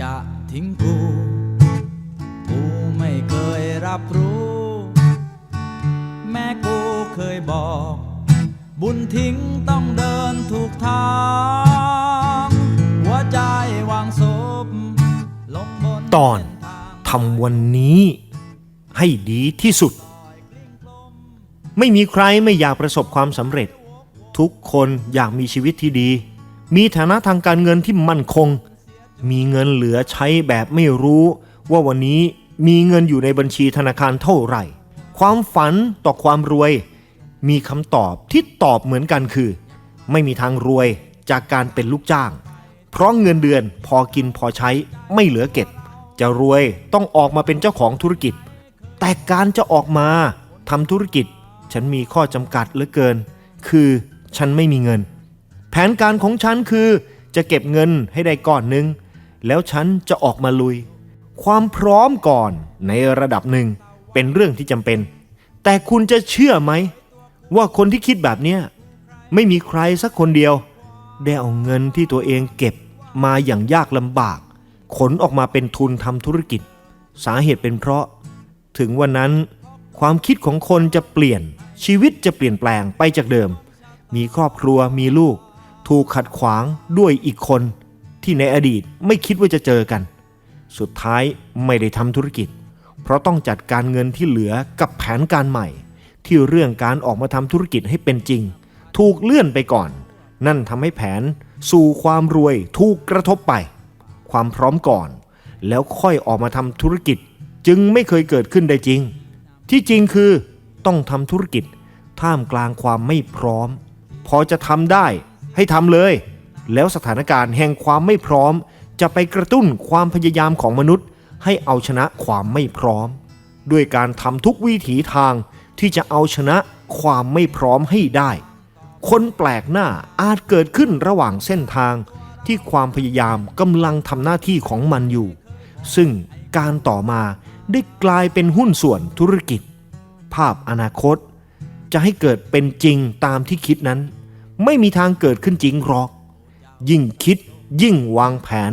จะทิ้งกูกูไม่เคยรับรู้ แม่กูเคยบอก บุญทิ้งต้องเดินถูกทาง หัวใจวางศพลงบนตอนทำวันนี้ให้ดีที่สุด ไม่มีใครไม่อยากประสบความสำเร็จ ทุกคนอยากมีชีวิตที่ดี มีฐานะทางการเงินที่มั่นคง มีเงินเหลือใช้แบบไม่รู้ ว่าวันนี้มีเงินอยู่ในบัญชีธนาคารเท่าไหร่ ความฝันต่อความรวย มีคำตอบที่ตอบเหมือนกันคือ ไม่มีทางรวยจากการเป็นลูกจ้าง เพราะเงินเดือนพอกินพอใช้ไม่เหลือเก็บ จะรวยต้องออกมาเป็นเจ้าของธุรกิจ แต่การจะออกมาทำธุรกิจ ฉันมีข้อจำกัดเหลือเกิน คือฉันไม่มีเงิน แผนการของฉันคือจะเก็บเงินให้ได้ก้อนหนึ่ง แล้วฉันจะออกมาลุย ความพร้อมก่อนในระดับหนึ่งเป็นเรื่องที่จำเป็น แต่คุณจะเชื่อไหม ว่าคนที่คิดแบบเนี้ยไม่มีใครสักคนเดียว ได้เอาเงินที่ตัวเองเก็บมาอย่างยากลำบาก ขนออกมาเป็นทุนทำธุรกิจ สาเหตุเป็นเพราะ ถึงวันนั้นความคิดของคนจะเปลี่ยนชีวิตจะเปลี่ยนแปลงไปจากเดิม มีครอบครัวมีลูก ถูกขัดขวางด้วยอีกคน ที่ในอดีตไม่คิดว่าจะเจอกัน สุดท้ายไม่ได้ทำธุรกิจ เพราะต้องจัดการเงินที่เหลือกับแผนการใหม่ ที่เรื่องการออกมาทำธุรกิจให้เป็นจริง ถูกเลื่อนไปก่อน นั่นทำให้แผนสู่ความรวยถูกกระทบไป ความพร้อมก่อน แล้วค่อยออกมาทำธุรกิจจึงไม่เคยเกิดขึ้นได้จริง ที่จริงคือต้องทำธุรกิจท่ามกลางความไม่พร้อม พอจะทำได้ให้ทำเลย แล้วสถานการณ์แห่งความไม่พร้อม จะไปกระตุ้นความพยายามของมนุษย์ ให้เอาชนะความไม่พร้อม ด้วยการทำทุกวิถีทางที่จะเอาชนะความไม่พร้อมให้ได้ คนแปลกหน้าอาจเกิดขึ้นระหว่างเส้นทางที่ความพยายามกำลังทำหน้าที่ของมันอยู่ ซึ่งการต่อมาได้กลายเป็นหุ้นส่วนธุรกิจ ภาพอนาคต จะให้เกิดเป็นจริงตามที่คิดนั้น ไม่มีทางเกิดขึ้นจริงหรอก ยิ่งคิด ยิ่งวางแผน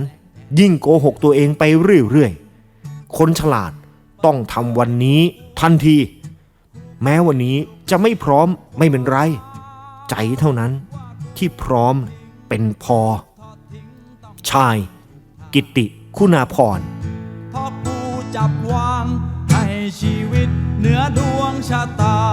ยิ่งโกหกตัวเองไปเรื่อยๆ คนฉลาดต้องทำวันนี้ทันที แม้วันนี้จะไม่พร้อมไม่เป็นไร ใจเท่านั้นที่พร้อมเป็นพอ ชาย กิตติคุณาพรพราะกูจับวางให้ชีวิตเหนือดวงชะตา